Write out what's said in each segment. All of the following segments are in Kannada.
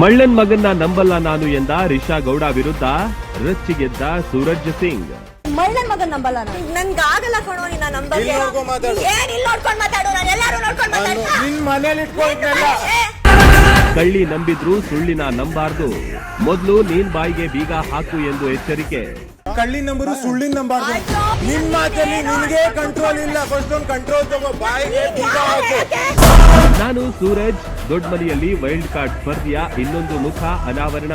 ಮಳ್ಳನ್ ಮಗನ್ನ ನಂಬಲ್ಲ ನಾನು ಎಂದ ರಿಷಾ ಗೌಡ ವಿರುದ್ಧ ರಚ್ಚಿಗೆದ್ದ ಸೂರಜ್ ಸಿಂಗ್. ಮಳ್ಳನ್ ಮಗನ್ ನಂಬಲ್ಲ ನಾನು. ನನ್ಗಾಗಲ್ಲ ಕಣೋ ನಿನ್ನ ನಂಬರ್ ಇಲ್ಲಿ ಮಾತಾಡು. ಏನ್ ಇಲ್ಲಿ ನೋಡ್ಕೊಂಡ್ ಮಾತಾಡು? ನಾನು ಎಲ್ಲಾರು ನೋಡ್ಕೊಂಡ್ ನಾನು ಮಾತಾಡ್ತಾ? ನಿನ್ ಮನೇಲಿ ಇಟ್ಕೊಂಡಿದ್ದೆಲ್ಲ ಕಳ್ಳಿ ನಂಬಿದ್ರು ಸುಳ್ಳಿನ ನಂಬಾರ್ದು. ಮೊದಲು ನೀನ್ ಬಾಯಿಗೆ ಬೀಗ ಹಾಕು ಎಂದು ಎಚ್ಚರಿಕೆ. ಕಳ್ಳಿ ನಂಬರು ಸುಳ್ಳಿನ ನಂಬಾರ್ದು. ನಿನ್ ಮಾತಲ್ಲಿ ನಿನ್ಗೆ ಕಂಟ್ರೋಲ್ ಇಲ್ಲ. ಫಸ್ಟ್ ಒಂದು ಕಂಟ್ರೋಲ್ ತಗೋ. ಬಾಯಿಗೆ ಬೀಗ ಹಾಕು. ನಾನು ಸೂರಜ್ ದೊಡ್ಡಮನೆಯಲ್ಲಿ ವೈಲ್ಡ್ ಕಾರ್ಡ್ ಸ್ಪರ್ಧೆಯ ಇನ್ನೊಂದು ಮುಖ ಅನಾವರಣ.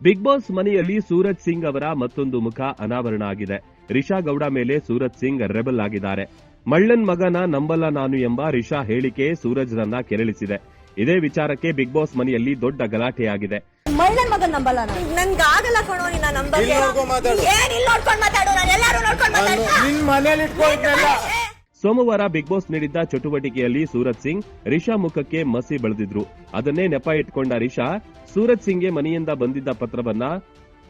ಬಿಗ್ ಬಾಸ್ ಮನೆಯಲ್ಲಿ ಸೂರಜ್ ಸಿಂಗ್ ಅವರ ಮತ್ತೊಂದು ಮುಖ ಅನಾವರಣ ಆಗಿದೆ. ರಿಷಾ ಗೌಡ ಮೇಲೆ ಸೂರಜ್ ಸಿಂಗ್ ರೆಬಲ್ ಆಗಿದ್ದಾರೆ. ಮಳ್ಳನ್ ಮಗನ ನಂಬಲ್ಲ ನಾನು ಎಂಬ ರಿಷಾ ಹೇಳಿಕೆ ಸೂರಜ್ರನ್ನ ಕೆರಳಿಸಿದೆ. ಇದೇ ವಿಚಾರಕ್ಕೆ ಬಿಗ್ ಬಾಸ್ ಮನೆಯಲ್ಲಿ ದೊಡ್ಡ ಗಲಾಟೆಯಾಗಿದೆ. ಮಳ್ಳನ್ ಮಗನ್ ನಂಬಲ್ಲ ನಾನು. ನನ್ಗಾಗಲ್ಲ ಕಣೋ ನಿನ್ನ ನಂಬರ್ ಇಲ್ಲಿ ನೋಡ್ಕೊ ಮಾತಾಡು. ಏನ್ ಇಲ್ಲಿ ನೋಡ್ಕೊಂಡ್ ಮಾತಾಡು ನಾನು ಎಲ್ಲಾರು ನೋಡ್ಕೊಂಡ್ ಮಾತಾಡ್ತಾ? ನಿನ್ ಮನೇಲಿ ಇಟ್ಕೊಂಡಿದ್ದೆಲ್ಲ ಸೋಮವಾರ ಬಿಗ್ ಬಾಸ್ ನೀಡಿದ್ದ ಚಟುವಟಿಕೆಯಲ್ಲಿ ಸೂರಜ್ ಸಿಂಗ್ ರಿಷಾ ಮುಖಕ್ಕೆ ಮಸಿ ಬೆಳೆದಿದ್ರು. ಅದನ್ನೇ ನೆಪ ಇಟ್ಕೊಂಡ ರಿಷಾ ಸೂರಜ್ ಸಿಂಗ್ಗೆ ಮನೆಯಿಂದ ಬಂದಿದ್ದ ಪತ್ರವನ್ನ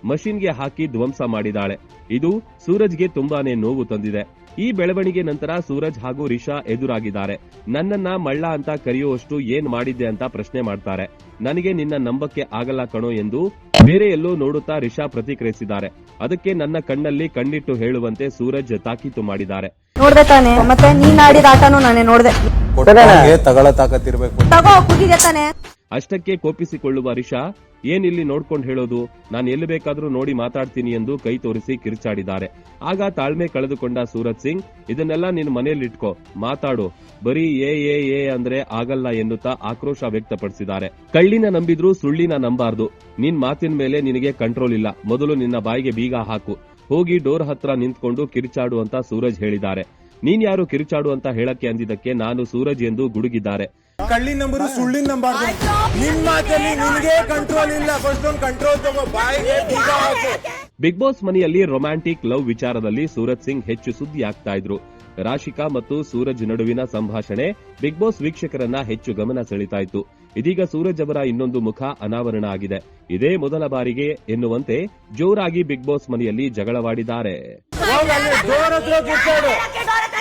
ಮಷಿನ್ಗೆ ಹಾಕಿ ಧ್ವಂಸ ಮಾಡಿದಾಳೆ. ಇದು ಸೂರಜ್ಗೆ ತುಂಬಾನೇ ನೋವು ತಂದಿದೆ. ಈ ಬೆಳವಣಿಗೆ ನಂತರ ಸೂರಜ್ ಹಾಗೂ ರಿಷಾ ಎದುರಾಗಿದ್ದಾರೆ. ನನ್ನನ್ನ ಮಳ್ಳ ಅಂತ ಕರೆಯುವಷ್ಟು ಏನ್ ಮಾಡಿದ್ದೆ ಅಂತ ಪ್ರಶ್ನೆ ಮಾಡ್ತಾರೆ. ನನಗೆ ನಿನ್ನ ನಂಬಕ್ಕೆ ಆಗಲ್ಲ ಕಣೋ ಎಂದು ಬೇರೆ ಎಲ್ಲೋ ನೋಡುತ್ತಾ ರಿಷಾ ಪ್ರತಿಕ್ರಿಯಿಸಿದ್ದಾರೆ. ಅದಕ್ಕೆ ನನ್ನ ಕಣ್ಣಲ್ಲಿ ಕಣ್ಣಿಟ್ಟು ಹೇಳುವಂತೆ ಸೂರಜ್ ತಾಕೀತು ಮಾಡಿದ್ದಾರೆ. ನೋಡ್ದೆ ತಾನೆ ಮತ್ತೆ ನೀನ್ ಆಡಿದ ಆಟನೂ ನಾನೇ ನೋಡ್ದೆ. ತಾಕತ್ತಿರ್ಬೇಕು. ತಗೋ ತಾನೆ? ಅಷ್ಟಕ್ಕೆ ಕೋಪಿಸಿಕೊಳ್ಳುವ ರಿಷಾ ಏನಿಲ್ಲಿ ನೋಡ್ಕೊಂಡು ಹೇಳೋದು? ನಾನು ಎಲ್ಲಿ ಬೇಕಾದ್ರೂ ನೋಡಿ ಮಾತಾಡ್ತೀನಿ ಎಂದು ಕೈ ತೋರಿಸಿ ಕಿರುಚಾಡಿದ್ದಾರೆ. ಆಗ ತಾಳ್ಮೆ ಕಳೆದುಕೊಂಡ ಸೂರಜ್ ಸಿಂಗ್, ಇದನ್ನೆಲ್ಲ ನಿನ್ನ ಮನೇಲಿಟ್ಕೋ ಮಾತಾಡು. ಬರೀ ಏ ಏ ಏ ಅಂದ್ರೆ ಆಗಲ್ಲ ಎನ್ನುತ್ತಾ ಆಕ್ರೋಶ ವ್ಯಕ್ತಪಡಿಸಿದ್ದಾರೆ. ಕಳ್ಳಿನ ನಂಬಿದ್ರು ಸುಳ್ಳಿನ ನಂಬಾರ್ದು. ನಿನ್ ಮಾತಿನ ಮೇಲೆ ನಿನಗೆ ಕಂಟ್ರೋಲ್ ಇಲ್ಲ. ಮೊದಲು ನಿನ್ನ ಬಾಯಿಗೆ ಬೀಗ ಹಾಕು. ಹೋಗಿ ಡೋರ್ ಹತ್ರ ನಿಂತ್ಕೊಂಡು ಕಿರುಚಾಡು ಅಂತ ಸೂರಜ್ ಹೇಳಿದ್ದಾರೆ. ನೀನ್ ಯಾರು ಕಿರುಚಾಡು ಅಂತ ಹೇಳಕ್ಕೆ ಅಂದಿದ್ದಕ್ಕೆ ನಾನು ಸೂರಜ್ ಎಂದು ಗುಡುಗಿದ್ದಾರೆ. ಕಳ್ಳಿ ನಂಬರು ಸುಳ್ಳಿನ ನಂಬಾರ್ದು. ನಿಮ್ ಮಾತಲ್ಲಿ ನಿಮಗೆ ಕಂಟ್ರೋಲ್ ಇಲ್ಲ. ಫಸ್ಟ್ ಒಂದು ಕಂಟ್ರೋಲ್ ತಗೋ. ಬಾಯಿಗೆ ಬೀಗ ಹಾಕು. ಬಿಗ್ ಬಾಸ್ ಮನೆಯಲ್ಲಿ ರೊಮ್ಯಾಂಟಿಕ್ ಲವ್ ವಿಚಾರದಲ್ಲಿ ಸೂರಜ್ ಸಿಂಗ್ ಹೆಚ್ಚು ಸುದ್ದಿ ಆಗ್ತಾ ಇದ್ರು. ರಾಶಿಕಾ ಮತ್ತು ಸೂರಜ್ ನಡುವಿನ ಸಂಭಾಷಣೆ ಬಿಗ್ ಬಾಸ್ ವೀಕ್ಷಕರನ್ನ ಹೆಚ್ಚು ಗಮನ ಸೆಳೀತಾ ಇತ್ತು. ಇದೀಗ ಸೂರಜ್ ಅವರ ಇನ್ನೊಂದು ಮುಖ ಅನಾವರಣ ಆಗಿದೆ. ಇದೇ ಮೊದಲ ಬಾರಿಗೆ ಎನ್ನುವಂತೆ ಜೋರಾಗಿ ಬಿಗ್ ಬಾಸ್ ಮನೆಯಲ್ಲಿ ಜಗಳವಾಡಿದ್ದಾರೆ.